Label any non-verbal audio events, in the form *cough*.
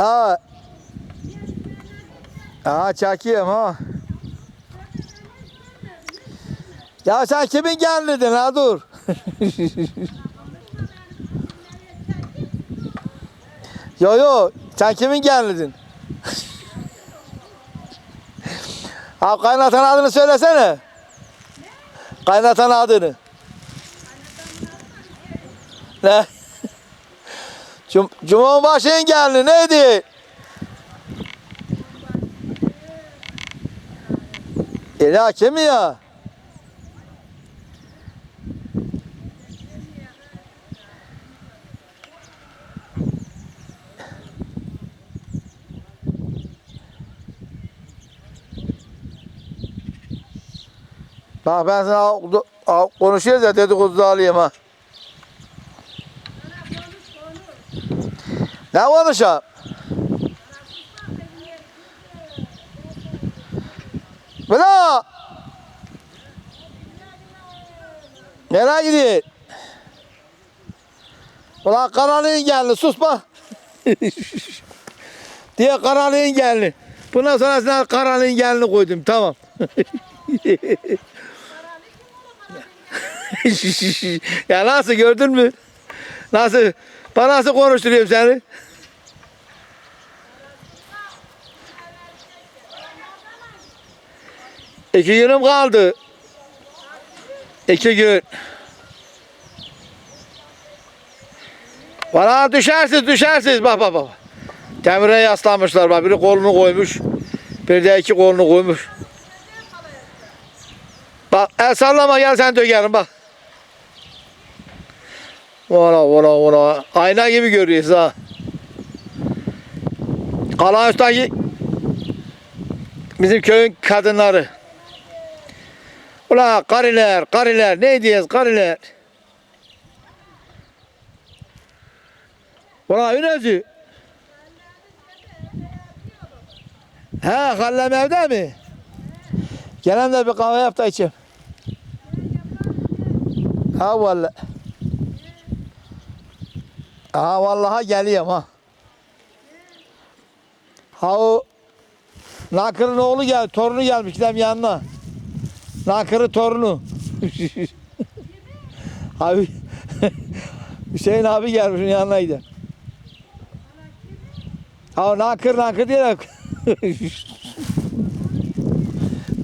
Ha. Ha çakıyorum ha. Ya sen kimin geldin ha dur. *laughs* yo yo sen kimin geldin? ha *laughs* kaynatan adını söylesene. Kaynatan adını. Ne? Cum Cumhurbaşı'nın geldi neydi? Ela kim ya? Bak ben sana konuşuyoruz ya dedikodu alayım ha. Ne konuşalım? Bela! Nereye gidiyor? Ulan kanalın geldi sus bak. *laughs* diye kanalın geldi. Bundan sonra sana kanalın gelini koydum tamam. *laughs* ya nasıl gördün mü? Nasıl? Bana nasıl konuşturuyorum seni? İki günüm kaldı. İki gün. Bana düşersiz düşersiz bak bak bak. Demire yaslanmışlar bak biri kolunu koymuş. Bir de iki kolunu koymuş. Bak el sallama gel sen dökerim bak. Valla valla valla. Ayna gibi görüyoruz ha. Kalan üstteki bizim köyün kadınları. Ula kariler, kariler, ne diyoruz kariler? Ula Ünezü. He, Hallem evde mi? Gelen de bir kahve yap da içeyim. Ha vallahi. Ha vallahi geliyorum ha. Ha o Nakır'ın oğlu gel, torunu gelmiş gidem yanına. Nakır'ı torunu. *laughs* abi *laughs* Hüseyin abi gelmiş gidelim. Ha Nakır Nakır diye *laughs*